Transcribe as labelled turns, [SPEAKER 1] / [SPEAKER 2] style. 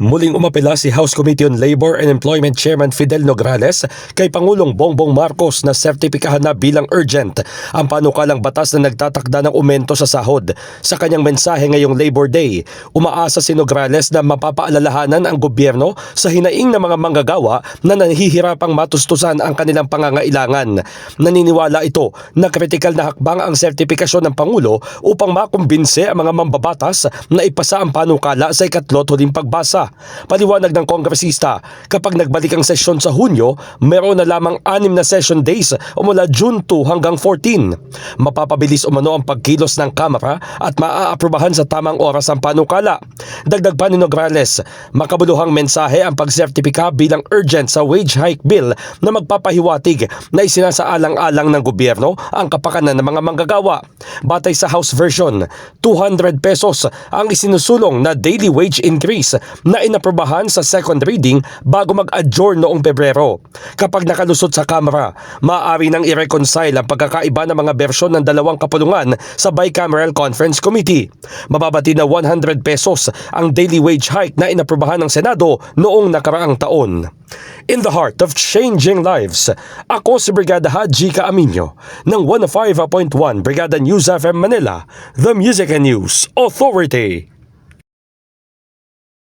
[SPEAKER 1] Muling umapela si House Committee on Labor and Employment Chairman Fidel Nograles kay Pangulong Bongbong Marcos na sertipikahan na bilang urgent ang panukalang batas na nagtatakda ng umento sa sahod. Sa kanyang mensahe ngayong Labor Day, umaasa si Nograles na mapapaalalahanan ang gobyerno sa hinaing ng mga manggagawa na nahihirapang matustusan ang kanilang pangangailangan. Naniniwala ito na kritikal na hakbang ang sertipikasyon ng Pangulo upang makumbinse ang mga mambabatas na ipasa ang panukala sa ikatlot huling pagbasa. Paliwanag ng kongresista, kapag nagbalik ang sesyon sa Hunyo, meron na lamang anim na session days o mula June 2 hanggang 14. Mapapabilis umano ang pagkilos ng Kamara at maaaprubahan sa tamang oras ang panukala. Dagdag pa ni Nograles, makabuluhang mensahe ang pagsertipika bilang urgent sa wage hike bill na magpapahiwatig na isinasaalang-alang ng gobyerno ang kapakanan ng mga manggagawa. Batay sa House version, 200 pesos ang isinusulong na daily wage increase na inaprobahan sa second reading bago mag-adjourn noong Pebrero. Kapag nakalusot sa Kamara, maaari nang i-reconcile ang pagkakaiba ng mga bersyon ng dalawang kapulungan sa Bicameral Conference Committee. Mababati na 100 pesos ang daily wage hike na inaprobahan ng Senado noong nakaraang taon. In the heart of changing lives, ako si Brigada Haji Kaaminyo ng 105.1 Brigada News FM Manila, the Music and News Authority.